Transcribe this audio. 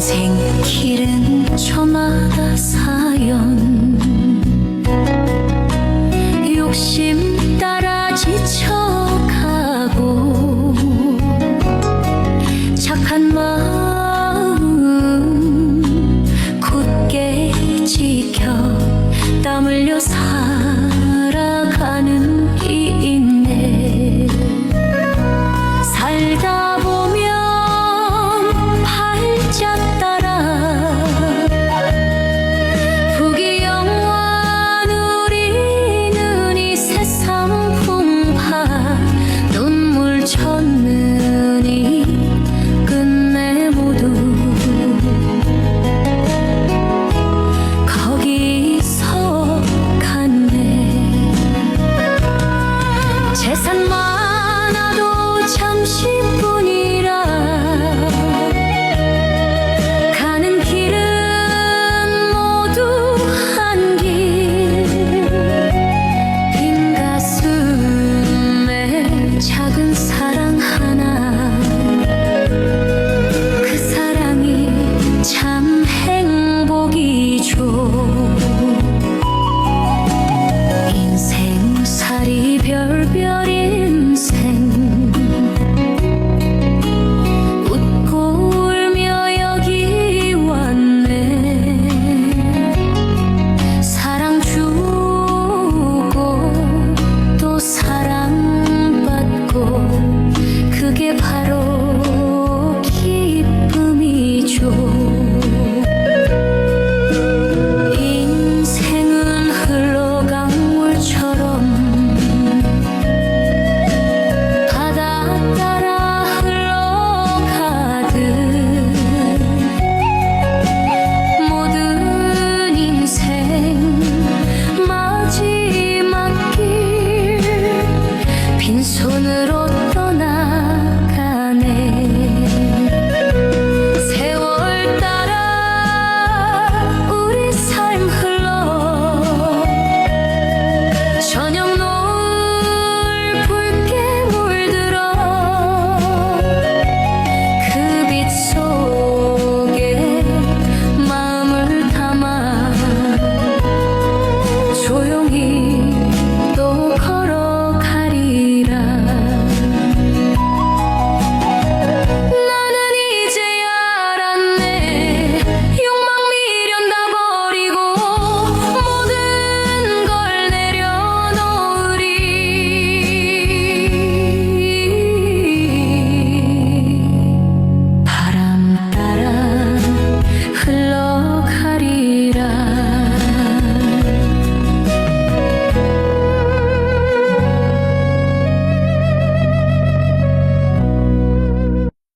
인생 길은 저마다 사연. 욕심 따라 지쳐가고 착한 마음 굳게 지켜 땀 흘려 사 참